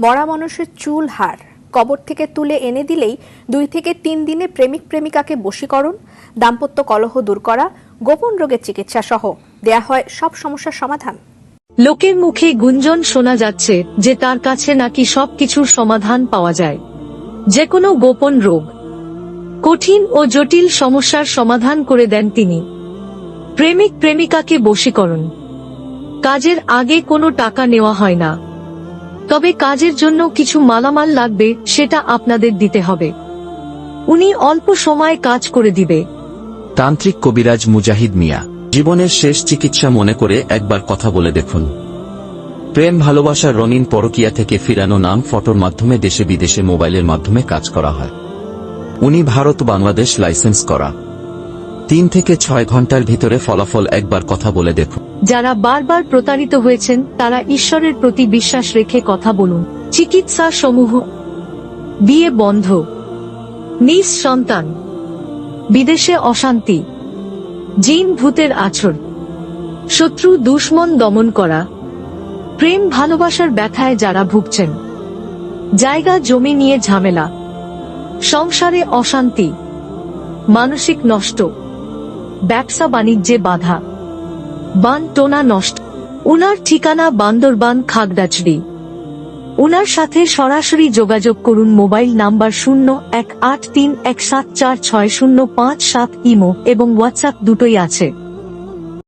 মরা মানুষের চুল হার। কবর থেকে তুলে এনে দিলেই দুই থেকে তিন দিনে প্রেমিক প্রেমিকাকে বশীকরণ, দাম্পত্য কলহ দূর করা, গোপন রোগের চিকিৎসা সহ দেয়া হয় সব সমস্যার সমাধান। লোকের মুখে গুঞ্জন শোনা যাচ্ছে যে তার কাছে নাকি সবকিছুর সমাধান পাওয়া যায়। যে কোনো গোপন রোগ। কঠিন ও জটিল সমস্যার সমাধান করে দেন তিনি। প্রেমিক প্রেমিকাকে বশীকরণ। কাজের আগে কোনো টাকা নেওয়া হয় না। তবে কাজের জন্য কিছু মালামাল লাগবে, সেটা আপনাদের দিতে হবে। উনি অল্প সময়ে কাজ করে দিবে। তান্ত্রিক কবিরাজ মুজাহিদ মিয়া, জীবনের শেষ চিকিৎসা মনে করে একবার কথা বলে দেখুন। প্রেম ভালোবাসার রঙিন পরকিয়া থেকে ফিরানো নাম ফটোর মাধ্যমে দেশে বিদেশে মোবাইলের মাধ্যমে কাজ করা হয়। উনি ভারত, বাংলাদেশ লাইসেন্স করা। তিন থেকে ছয় ঘণ্টার ভিতরে ফলাফল একবার কথা বলে দেখুন। যারা বারবার প্রতারিত হয়েছেন, তারা ঈশ্বরের প্রতি বিশ্বাস রেখে কথা বলুন। চিকিৎসা সমূহ বিয়ে বন্ধ। নিজ সন্তান। বিদেশে অশান্তি। জিন ভূতের আছর। শত্রু দুশ্মন দমন করা। প্রেম ভালোবাসার ব্যথায় যারা ভুগছেন। জায়গা জমি নিয়ে ঝামেলা। সংসারে অশান্তি। মানসিক নষ্ট। ব্যবসা বাণিজ্যে বাধা। বান টোনা নষ্ট। উনার ঠিকানা বান্দরবান খাগড়াছড়ি। উনার সাথে সরাসরি যোগাযোগ করুন মোবাইল নাম্বার শূন্য এক আট তিন এক সাত চার ছয় শূন্য পাঁচ সাত ইমো এবং হোয়াটসঅ্যাপ দুটোই আছে।